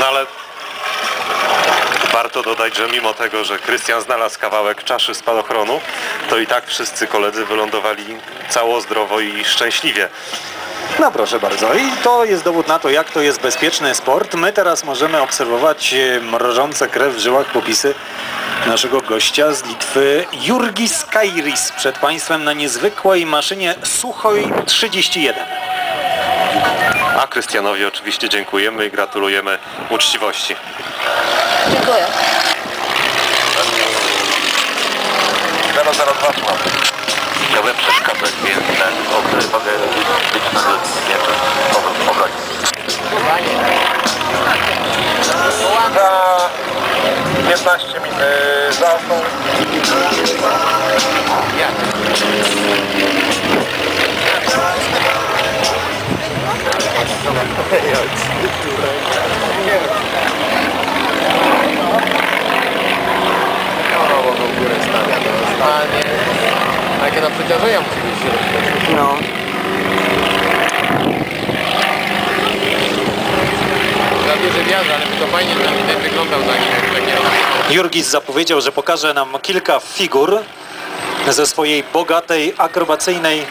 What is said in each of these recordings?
No ale warto dodać, że mimo tego, że Krystian znalazł kawałek czaszy spadochronu, to i tak wszyscy koledzy wylądowali cało zdrowo i szczęśliwie. No proszę bardzo. I to jest dowód na to, jak to jest bezpieczny sport. My teraz możemy obserwować e, mrożące krew w żyłach popisy naszego gościa z Litwy, Jurgis Kairis, przed Państwem na niezwykłej maszynie Suchoj 31 a Krystianowi oczywiście dziękujemy i gratulujemy uczciwości. Dziękuję. 002 Chciałem przeszkadzać, więc tak, mogę być na wieczór. Za 15 minut, y, za 8 Takie na przeciążenia musi być środek. No. Za duży wiatr, ale by to fajnie dla mnie wyglądał na nim, Jurgis zapowiedział, że pokaże nam kilka figur ze swojej bogatej, akrobacyjnej e,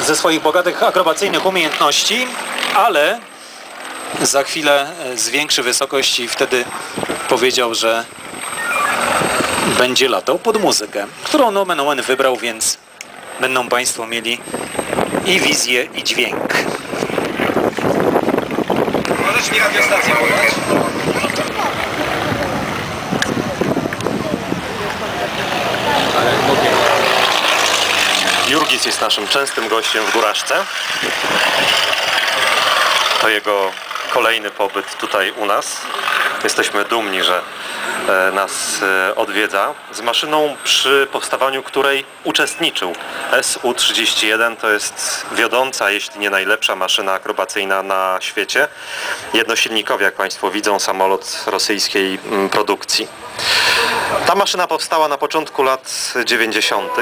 ze swoich bogatych akrobacyjnych umiejętności, ale za chwilę e, zwiększy wysokość i wtedy powiedział, że będzie latał pod muzykę, którą nomen omen wybrał, więc będą Państwo mieli i wizję, i dźwięk. Możesz mi radiostację podać? Jurgis jest naszym częstym gościem w Góraszce. To jego kolejny pobyt tutaj u nas. Jesteśmy dumni, że e, nas e, odwiedza. Z maszyną, przy powstawaniu której uczestniczył. SU-31 to jest wiodąca, jeśli nie najlepsza maszyna akrobacyjna na świecie. Jednosilnikowy, jak Państwo widzą, samolot rosyjskiej mm, produkcji. Ta maszyna powstała na początku lat 90.